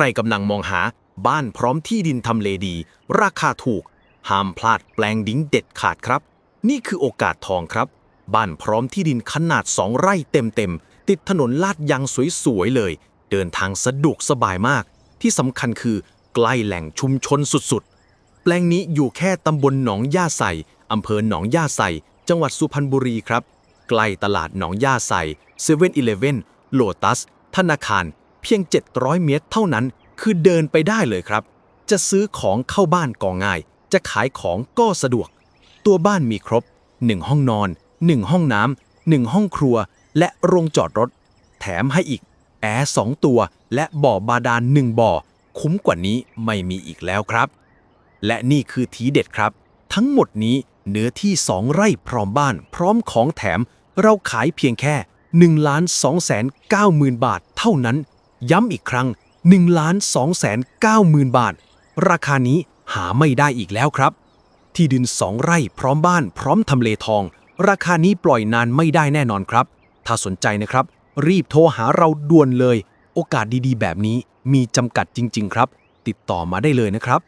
รกำลังมองหาบ้านพร้อมที่ดินทำเลดี ราคาถูก ห้ามพลาดแปลงดิ้งเด็ดขาดครับ นี่คือโอกาสทองครับ บ้านพร้อมที่ดินขนาด2ไร่เต็มๆ ติดถนนลาดยางสวยๆเลย เดินทางสะดวกสบายมาก ที่สำคัญคือใกล้แหล่งชุมชนสุดๆ แปลงนี้อยู่แค่ตำบลหนองย่าใสอำเภอหนองย่าใสจังหวัดสุพรรณบุรีครับ ใกล้ตลาดหนองย่าใสเซเว่นอีเลฟเว่นโลตัสธนาคาร เพียง 700 เมตรเท่านั้น คือเดินไปได้เลยครับ จะซื้อของเข้าบ้านก็ง่าย จะขายของก็สะดวก ตัวบ้านมีครบ 1 ห้องนอน 1 ห้องน้ำ1ห้องครัว และโรงจอดรถ แถมให้อีก แอร์2ตัว และบ่อบาดาล1บ่อ คุ้มกว่านี้ไม่มีอีกแล้วครับ และนี่คือทีเด็ดครับ ทั้งหมดนี้เนื้อที่2ไร่พร้อมบ้าน พร้อมของแถม เราขายเพียงแค่1ล้าน2แสน9หมื่นบาทเท่านั้น ย้ำอีกครั้ง1ล้าน2แสน9หมื่นบาท ราคานี้หาไม่ได้อีกแล้วครับ ที่ดิน2ไร่พร้อมบ้านพร้อมทำเลทอง ราคานี้ปล่อยนานไม่ได้แน่นอนครับ ถ้าสนใจนะครับ รีบโทรหาเราด่วนเลย โอกาสดีๆ แบบนี้มีจำกัดจริง ๆ ครับ ติดต่อมาได้เลยนะครับ